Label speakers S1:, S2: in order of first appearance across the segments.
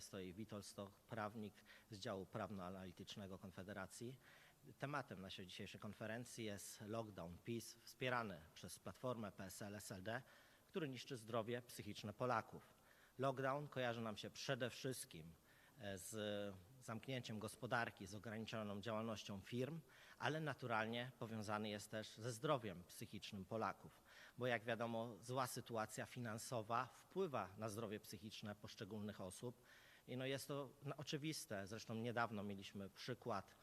S1: stoi Witold Stoch, prawnik z działu prawno-analitycznego Konfederacji. Tematem naszej dzisiejszej konferencji jest lockdown PiS wspierany przez Platformę PSL SLD, który niszczy zdrowie psychiczne Polaków. Lockdown kojarzy nam się przede wszystkim e, z zamknięciem gospodarki, z ograniczoną działalnością firm, ale naturalnie powiązany jest też ze zdrowiem psychicznym Polaków. Bo jak wiadomo, zła sytuacja finansowa wpływa na zdrowie psychiczne poszczególnych osób. I no jest to oczywiste. Zresztą niedawno mieliśmy przykład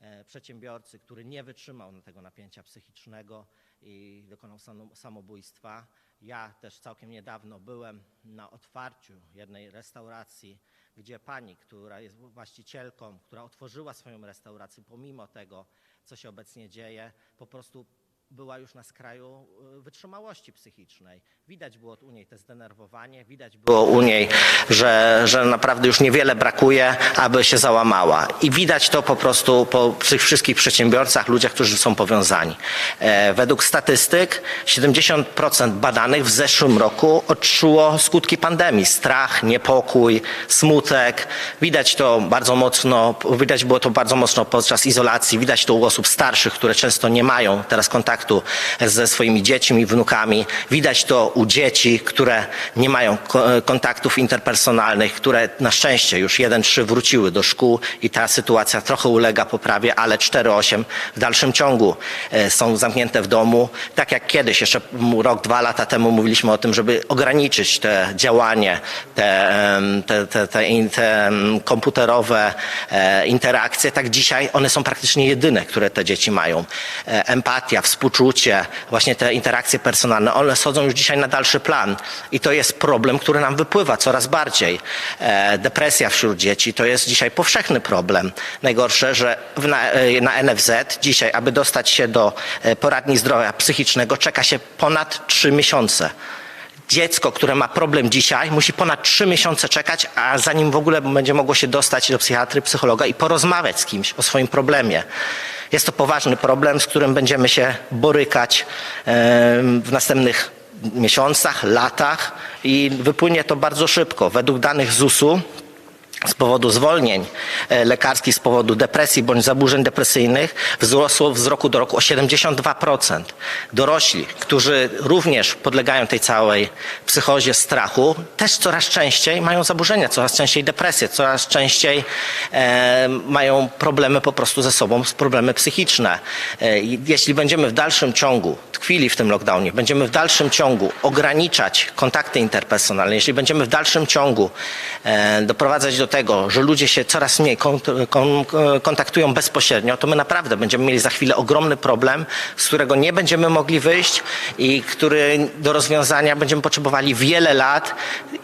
S1: e, przedsiębiorcy, który nie wytrzymał tego napięcia psychicznego i dokonał samo- samobójstwa. Ja też całkiem niedawno byłem na otwarciu jednej restauracji, gdzie pani, która jest właścicielką, która otworzyła swoją restaurację, pomimo tego, co się obecnie dzieje, po prostu była już na skraju y, wytrzymałości psychicznej. Widać było u niej to zdenerwowanie, widać było u niej, że, że naprawdę już niewiele brakuje, aby się załamała. I widać to po prostu po tych wszystkich przedsiębiorcach, ludziach, którzy są powiązani. E, według statystyk 70% badanych w zeszłym roku odczuło skutki pandemii. Strach, niepokój, smutek. Widać to bardzo mocno, widać było to bardzo mocno podczas izolacji. Widać to u osób starszych, które często nie mają teraz kontaktu ze swoimi dziećmi, wnukami. Widać to u dzieci, które nie mają ko- kontaktów interpersonalnych, które na szczęście już 1-3 wróciły do szkół i ta sytuacja trochę ulega poprawie, ale 4-8 w dalszym ciągu e, są zamknięte w domu. Tak jak kiedyś, jeszcze rok, dwa lata temu mówiliśmy o tym, żeby ograniczyć te działanie, te, te, te, te, komputerowe e, interakcje, tak dzisiaj one są praktycznie jedyne, które te dzieci mają. E, Empatia, współczucie, właśnie te interakcje personalne, one schodzą już dzisiaj na dalszy plan i to jest problem, który nam wypływa coraz bardziej. E, Depresja wśród dzieci to jest dzisiaj powszechny problem. Najgorsze, że na, e, na NFZ dzisiaj, aby dostać się do e, poradni zdrowia psychicznego, czeka się ponad 3 miesiące. Dziecko, które ma problem dzisiaj, musi ponad 3 miesiące czekać, a zanim w ogóle będzie mogło się dostać do psychiatry, psychologa i porozmawiać z kimś o swoim problemie. Jest to poważny problem, z którym będziemy się borykać w następnych miesiącach, latach i wypłynie to bardzo szybko. Według danych ZUS-u z powodu zwolnień e, lekarskich, z powodu depresji bądź zaburzeń depresyjnych wzrosło z roku do roku o 72%. Dorośli, którzy również podlegają tej całej psychozie strachu, też coraz częściej mają zaburzenia, coraz częściej depresję, coraz częściej e, mają problemy po prostu ze sobą, problemy psychiczne. E, jeśli będziemy w dalszym ciągu tkwili w tym lockdownie, będziemy w dalszym ciągu ograniczać kontakty interpersonalne, jeśli będziemy w dalszym ciągu e, doprowadzać do tego, że ludzie się coraz mniej kont- kon- kontaktują bezpośrednio, to my naprawdę będziemy mieli za chwilę ogromny problem, z którego nie będziemy mogli wyjść i który do rozwiązania będziemy potrzebowali wiele lat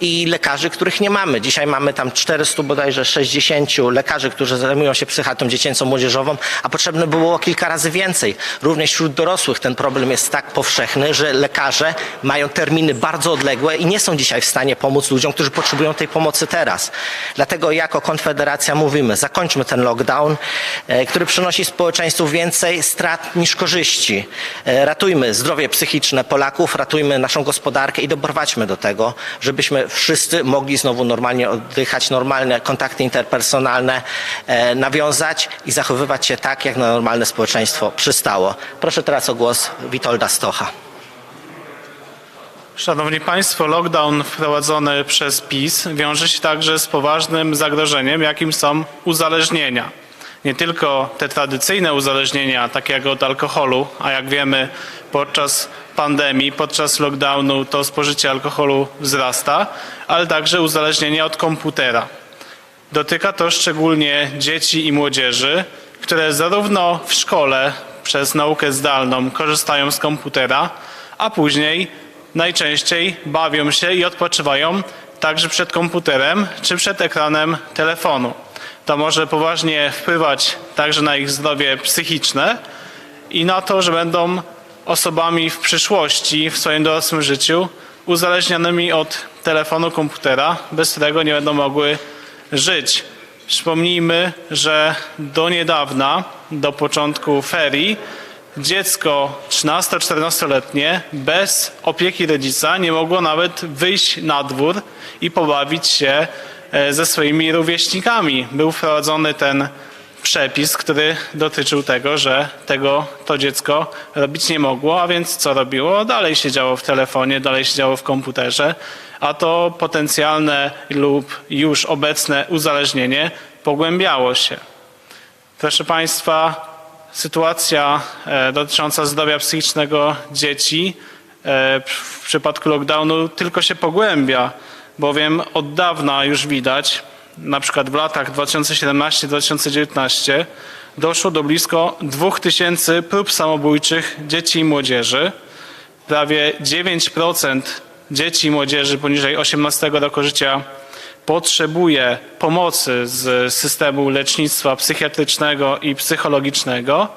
S1: i lekarzy, których nie mamy. Dzisiaj mamy tam 400 bodajże 60 lekarzy, którzy zajmują się psychiatrą dziecięcą, młodzieżową, a potrzebne było kilka razy więcej. Również wśród dorosłych ten problem jest tak powszechny, że lekarze mają terminy bardzo odległe i nie są dzisiaj w stanie pomóc ludziom, którzy potrzebują tej pomocy teraz. Dlatego jako Konfederacja mówimy, zakończmy ten lockdown, e, który przynosi społeczeństwu więcej strat niż korzyści. E, Ratujmy zdrowie psychiczne Polaków, ratujmy naszą gospodarkę i doprowadźmy do tego, żebyśmy wszyscy mogli znowu normalnie oddychać, normalne kontakty interpersonalne e, nawiązać i zachowywać się tak, jak na normalne społeczeństwo przystało. Proszę teraz o głos Witolda Stocha.
S2: Szanowni Państwo, lockdown wprowadzony przez PiS wiąże się także z poważnym zagrożeniem, jakim są uzależnienia. Nie tylko te tradycyjne uzależnienia, takie jak od alkoholu, a jak wiemy podczas pandemii, podczas lockdownu to spożycie alkoholu wzrasta, ale także uzależnienia od komputera. Dotyka to szczególnie dzieci i młodzieży, które zarówno w szkole przez naukę zdalną korzystają z komputera, a później najczęściej bawią się i odpoczywają także przed komputerem czy przed ekranem telefonu. To może poważnie wpływać także na ich zdrowie psychiczne i na to, że będą osobami w przyszłości, w swoim dorosłym życiu, uzależnionymi od telefonu, komputera, bez którego nie będą mogły żyć. Przypomnijmy, że do niedawna, do początku ferii, dziecko 13-14-letnie bez opieki rodzica nie mogło nawet wyjść na dwór i pobawić się e, ze swoimi rówieśnikami. Był wprowadzony ten przepis, który dotyczył tego, że tego to dziecko robić nie mogło, a więc co robiło? Dalej siedziało w telefonie, dalej siedziało w komputerze, a to potencjalne lub już obecne uzależnienie pogłębiało się. Proszę Państwa, sytuacja e, dotycząca zdrowia psychicznego dzieci e, w przypadku lockdownu tylko się pogłębia, bowiem od dawna już widać, na przykład w latach 2017-2019 doszło do blisko 2000 prób samobójczych dzieci i młodzieży. Prawie 9% dzieci i młodzieży poniżej 18 roku życia potrzebuje pomocy z systemu lecznictwa psychiatrycznego i psychologicznego,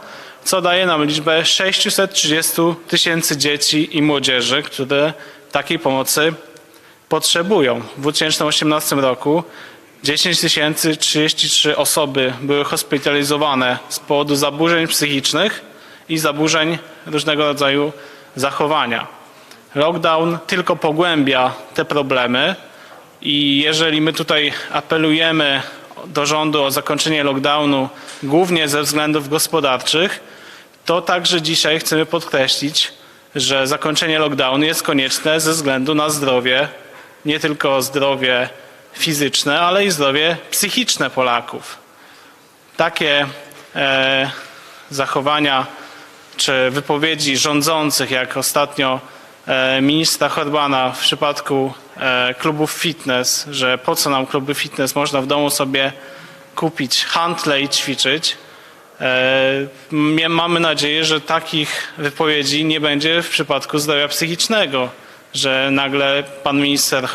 S2: co daje nam liczbę 630 tysięcy dzieci i młodzieży, które takiej pomocy potrzebują. W 2018 roku 10 033 osoby były hospitalizowane z powodu zaburzeń psychicznych i zaburzeń różnego rodzaju zachowania. Lockdown tylko pogłębia te problemy i jeżeli my tutaj apelujemy do rządu o zakończenie lockdownu głównie ze względów gospodarczych, to także dzisiaj chcemy podkreślić, że zakończenie lockdownu jest konieczne ze względu na zdrowie, nie tylko zdrowie fizyczne, ale i zdrowie psychiczne Polaków. Takie e, zachowania czy wypowiedzi rządzących, jak ostatnio e, ministra Horbana w przypadku klubów fitness, że po co nam kluby fitness, można w domu sobie kupić hantle i ćwiczyć. E, Mamy nadzieję, że takich wypowiedzi nie będzie w przypadku zdrowia psychicznego, że nagle pan minister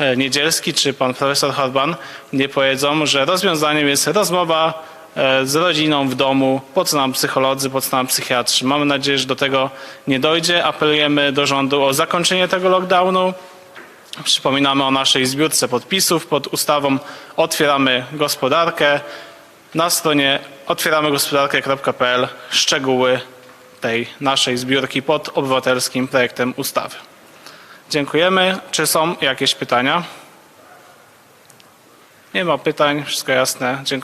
S2: e, Niedzielski czy pan profesor Horban nie powiedzą, że rozwiązaniem jest rozmowa e, z rodziną w domu, po co nam psycholodzy, po co nam psychiatrzy. Mamy nadzieję, że do tego nie dojdzie. Apelujemy do rządu o zakończenie tego lockdownu. Przypominamy o naszej zbiórce podpisów pod ustawą Otwieramy Gospodarkę. Na stronie otwieramegospodarkę.pl szczegóły tej naszej zbiórki pod obywatelskim projektem ustawy. Dziękujemy. Czy są jakieś pytania? Nie ma pytań, wszystko jasne. Dziękuję.